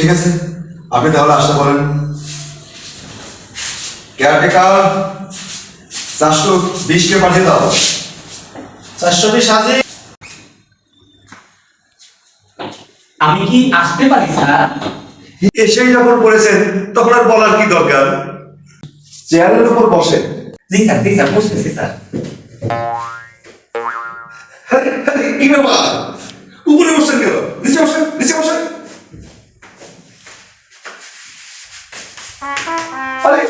ঠিক আছে? আপনি তাহলে আসতে পারেন। কেয়ারটেকার চারশো বিশকে পাঠিয়ে দাও। চারশো বিশ হাজি। আমি কি আসতে পারি স্যার? এসেই যখন পড়েছেন তখন আর বলার কি দরকার? চেয়ারের উপর বসে। জি স্যার জি স্যার বুঝতেছি স্যার। কি ব্যাপার? উপরে বসেন কেন নিচে বসেন নিচে বসেন আরে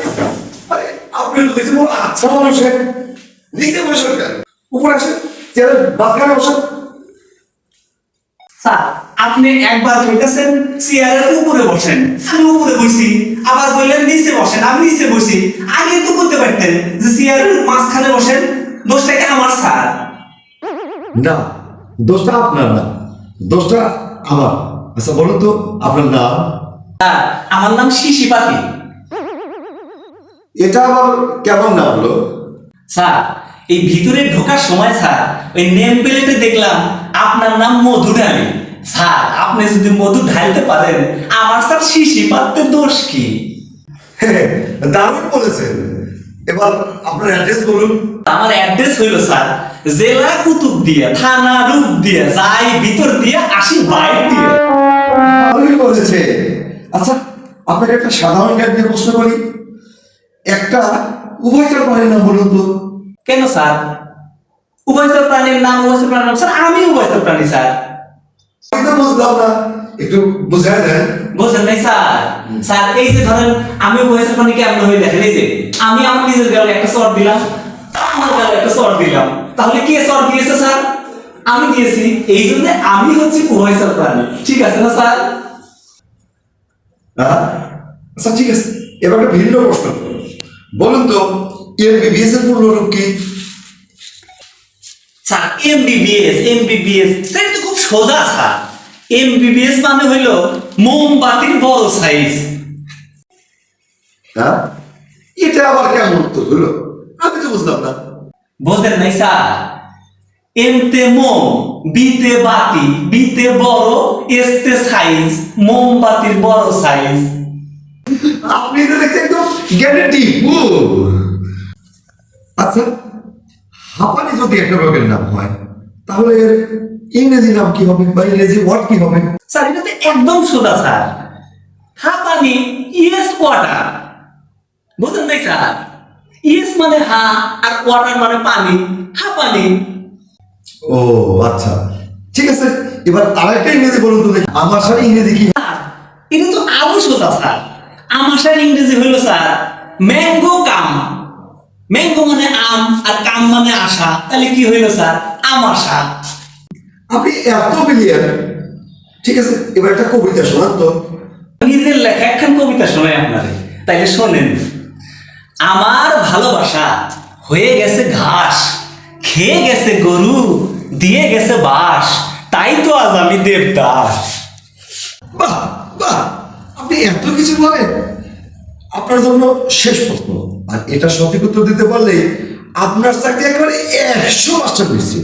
আরে আপনি তো দেখছি বড় আচ্ছা মানুষের নিচে বসেন কেন উপরে আসেন বসেন স্যার আপনি একবার কইতেছেন চেয়ারের উপরে বসেন। আমি উপরে বসি আবার বললেন নিচে বসেন আমি নিচে বসি। আগে তো করতে পারতেন যে চেয়ারের মাঝখানে বসেন দোষটা কি আমার স্যার? না দোষটা আপনার না দোষটা আমার। আচ্ছা বলুন তো আপনার নাম? আমার নাম শিশিপাতি এটা আবার কেমন না হলো? স্যার এই ভিতরে ঢোকার সময় স্যার ওই নেম প্লেটে দেখলাম আপনার নাম মধু ঢালি স্যার আপনি যদি মধু ঢালতে পারেন আমার স্যার শিশি পাততে দোষ কি? দারুণ বলেছেন। এবার আপনার অ্যাড্রেস বলুন। আমার অ্যাড্রেস হইল স্যার জেলা কুতুব দিয়া থানা রূপ দিয়া যাই ভিতর দিয়া আসি বাইর দিয়া। ভালোই বলেছে। আচ্ছা আপনাকে একটা সাধারণ জ্ঞান দিয়ে প্রশ্ন করি। একটা উভয়চর প্রাণীর নাম বলুন তো কেন স্যার? উভয়চর প্রাণীর নাম উভয়চর প্রাণীর নাম স্যার আমি উভয়চর প্রাণী স্যার। তো বুঝলাম না। একটু বুঝায় দেন। বুঝলেন নাই স্যার? স্যার এই যে ধরেন আমি উভয়চর প্রাণী কেমন হয়ে দেখেন? এই যে আমি আমার নিজের গালে একটা চর দিলাম আমার গালে একটা চর দিলাম। তাহলে কে চর দিয়েছে স্যার? আমি দিয়েছি। এই জন্য আমি হচ্ছে উভয়চর প্রাণী। ঠিক আছে না স্যার? আচ্ছা ঠিক আছে। এবার একটা ভিন্ন প্রশ্ন। বলুন তো এমবিবিএস এর পূর্ণ রূপ কি? স্যার এমবিবিএস এমবিবিএস স্যার তো খুব সোজা স্যার। এমবিবিএস মানে হইল মোমবাতির বড় সাইজ হ্যাঁ? এটা আবার কেমন উত্তর হলো? আমি তো বুঝলাম না। বুঝলেন নাই স্যার? এমতে মোম বিতে বাতি বিতে বড় এসতে সাইজ মোমবাতির বড় সাইজ আপনি তো দেখছি একদম জ্ঞানের আচ্ছা হাঁপানি যদি একটা রোগের নাম হয় তাহলে এর ইংরেজি নাম কি হবে বা ইংরেজি ওয়ার্ড কি হবে? স্যার এটা তো একদম সোজা স্যার। হাঁপানি ইয়েস ওয়াটার। বুঝলেন নাই স্যার? ইয়েস মানে হা আর ওয়াটার মানে পানি। হাঁপানি। ও আচ্ছা। ঠিক আছে এবার আরেকটা ইংরেজি বলুন তো দেখি। আমার সাথে ইংরেজি কি? এটা তো আরও সোজা স্যার। আমাশার ইংরেজি হইল স্যার ম্যাঙ্গো কাম। ম্যাঙ্গো মানে আম আর কাম মানে আশা। তাহলে কি হইল স্যার? আমাশা। আপনি এত বিলিয়ন ঠিক আছে এবার একটা কবিতা শোনান তো। নিজের লেখা একখান কবিতা শোনাই আপনারে তাইলে শোনেন। আমার ভালোবাসা হয়ে গেছে ঘাস খেয়ে গেছে গরু দিয়ে গেছে বাস তাই তো আজ আমি দেবদাস। এত কিছু বলেন আপনার জন্য শেষ প্রশ্ন। আর এটা সঠিক উত্তর দিতে পারলে আপনার চাকরি একেবারে একশো মাস্টার পেয়েছি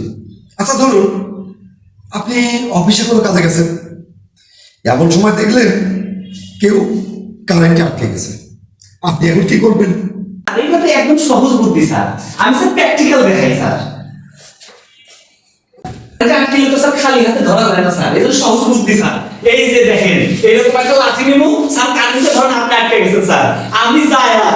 আচ্ছা ধরুন আপনি অফিসে কোনো কাজে গেছেন। এমন সময় দেখলেন কেউ কারেন্টে আটকে গেছে। আপনি এখন কি করবেন? এটা একদম সহজ বুদ্ধি, স্যার। আমি স্যার প্র্যাকটিক্যাল দেখাই, স্যার। এটা আটকিলে তো স্যার খালি হাতে ধরা যায় না, স্যার। জন্য সহজ বুদ্ধি, স্যার। এই যে দেখেন এরকম একটা লাঠি নিমু, স্যার কারেন্টে ধরেন আপনি আটকে গেছেন, স্যার। আমি আর